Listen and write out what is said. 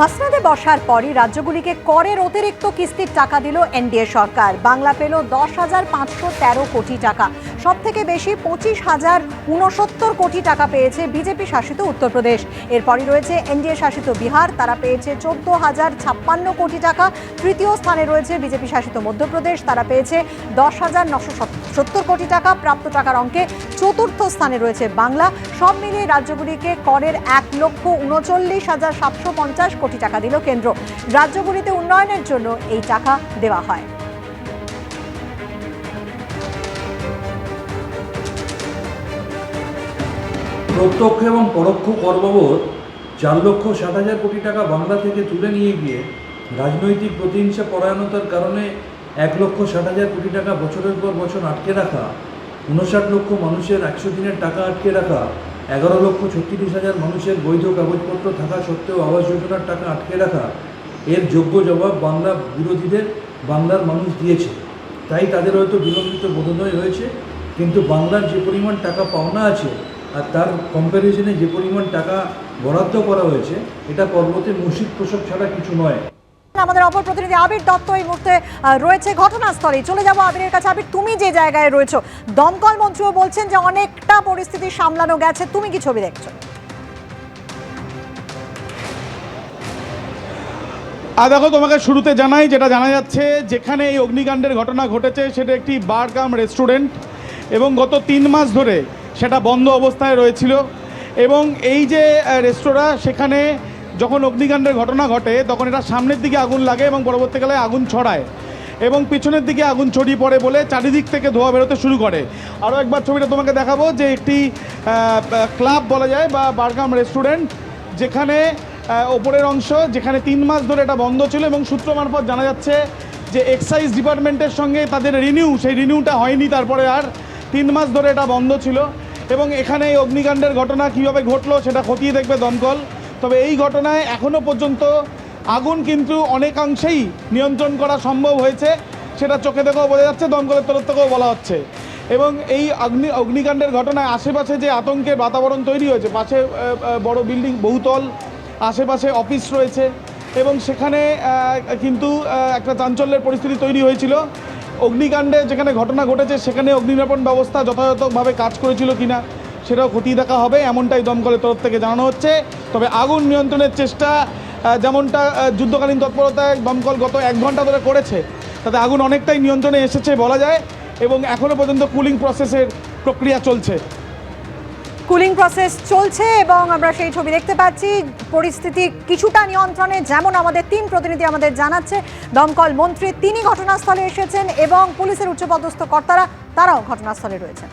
মাসনাদে বসার পরই রাজ্যগুলিকে করের অতিরিক্ত কিস্তির টাকা দিল এনডিএ সরকার। বাংলা পেল দশ হাজার পাঁচশো তেরো কোটি টাকা। সব থেকে বেশি পঁচিশ হাজার উনসত্তর কোটি টাকা পেয়েছে বিজেপি শাসিত উত্তরপ্রদেশ। এরপরই রয়েছে এনডিএ শাসিত বিহার, তারা পেয়েছে চোদ্দ হাজার ছাপ্পান্ন কোটি টাকা। তৃতীয় স্থানে রয়েছে বিজেপি শাসিত মধ্যপ্রদেশ, তারা পেয়েছে দশ হাজার নশো সত্তর কোটি টাকা। প্রাপ্ত টাকার অঙ্কে চতুর্থ স্থানে রয়েছে বাংলা। সব মিলিয়ে রাজ্যগুলিকে করের এক লক্ষ উনচল্লিশ হাজার সাতশো পঞ্চাশ কোটি টাকা দিল কেন্দ্র। রাজ্যগুলিতে উন্নয়নের জন্য এই টাকা দেওয়া হয়। প্রত্যক্ষ এবং পরোক্ষ কর বাবদ চার লক্ষ ষাট হাজার কোটি টাকা বাংলা থেকে তুলে নিয়ে গিয়ে রাজনৈতিক প্রতিহিংসা পরায়ণতার কারণে এক লক্ষ ষাট হাজার কোটি টাকা বছরের পর বছর আটকে রাখা, উনষাট লক্ষ মানুষের একশো দিনের টাকা আটকে রাখা, এগারো লক্ষ ছত্রিশ হাজার মানুষের বৈধ কাগজপত্র থাকা সত্ত্বেও আবাস যোজনার টাকা আটকে রাখা, এর যোগ্য জবাব বাংলা বিরোধীদের বাংলার মানুষ দিয়েছে। তাই তাদের হয়তো বিলম্বিত বোধোদয় হয়েছে, কিন্তু বাংলার যে পরিমাণ টাকা পাওনা আছে আর তার কম্প্যারিজনে যে পরিমাণ টাকা বরাদ্দ করা হয়েছে এটা পর্বতে মসজিদ প্রসব ছাড়া কিছু নয়। আমাদের অপর প্রতিনিধি আবির দত্ত এই মুহূর্তে রয়েছে ঘটনাস্থলে চলে যাব আবিরের কাছে। আবির তুমি যে জায়গায় রয়েছো দমকল মন্ত্রীও বলছেন যে অনেকটা পরিস্থিতি সামলানো গেছে। তুমি কি ছবি দেখছ? আর দেখো তোমাকে শুরুতে জানাই যেটা জানা যাচ্ছে যেখানে এই অগ্নিকাণ্ডের ঘটনা ঘটেছে সেটা একটি বারগাম রেস্টুরেন্ট। এবং গত তিন মাস ধরে সেটা বন্ধ অবস্থায় রয়েছিল। এবং এই যে রেস্তোরাঁ, সেখানে যখন অগ্নিকাণ্ডের ঘটনা ঘটে, তখন এটা সামনের দিকে আগুন লাগে এবং পরবর্তীকালে আগুন ছড়ায়। এবং পিছনের দিকে আগুন ছড়িয়ে পড়ে বলে চারিদিক থেকে ধোয়া বেরোতে শুরু করে। আরও একবার ছবিটা তোমাকে দেখাবো যে একটি ক্লাব বলা যায় বা বারগাম রেস্টুরেন্ট, যেখানে ওপরের অংশ, যেখানে তিন মাস ধরে এটা বন্ধ ছিল এবং সূত্র মারফত জানা যাচ্ছে যে এক্সাইজ ডিপার্টমেন্টের সঙ্গে তাদের রিনিউ, সেই রিনিউটা হয়নি, তারপরে আর তিন মাস ধরে এটা বন্ধ ছিল। এবং এখানে এই অগ্নিকাণ্ডের ঘটনা কীভাবে ঘটলো সেটা খতিয়ে দেখবে দমকল। তবে এই ঘটনায় এখনও পর্যন্ত আগুন কিন্তু অনেকাংশেই নিয়ন্ত্রণ করা সম্ভব হয়েছে, সেটা চোখে দেখেও বোঝা যাচ্ছে, দমকলের তরফ থেকেও বলা হচ্ছে। এবং এই অগ্নি, অগ্নিকাণ্ডের ঘটনায় আশেপাশে যে আতঙ্কের বাতাবরণ তৈরি হয়েছে, পাশে বড় বিল্ডিং, বহুতল, আশেপাশে অফিস রয়েছে এবং সেখানে কিন্তু একটা চাঞ্চল্যের পরিস্থিতি তৈরি হয়েছিল। অগ্নিকাণ্ডে যেখানে ঘটনা ঘটেছে, সেখানে অগ্নিনিরাপণ ব্যবস্থা যথাযথভাবে কাজ করেছিল কিনা সেটাও খতিয়ে দেখা হবে, এমনটাই দমকলের তরফ থেকে জানানো হচ্ছে। তবে আগুন নিয়ন্ত্রণের চেষ্টা যেমনটা যুদ্ধকালীন তৎপরতায় দমকল গত এক ঘণ্টা ধরে করেছে, তাতে আগুন অনেকটাই নিয়ন্ত্রণে এসেছে বলা যায়, এবং এখনও পর্যন্ত কুলিং প্রসেসের প্রক্রিয়া চলছে। কুলিং প্রসেস চলছে এবং আমরা সেই ছবি দেখতে পাচ্ছি। পরিস্থিতি কিছুটা নিয়ন্ত্রণে, যেমন আমাদের তিন প্রতিনিধি আমাদের জানাচ্ছে, দমকল মন্ত্রী, তিনি ঘটনাস্থলে এসেছেন এবং পুলিশের উচ্চপদস্থ কর্তারা, তারাও ঘটনাস্থলে রয়েছেন।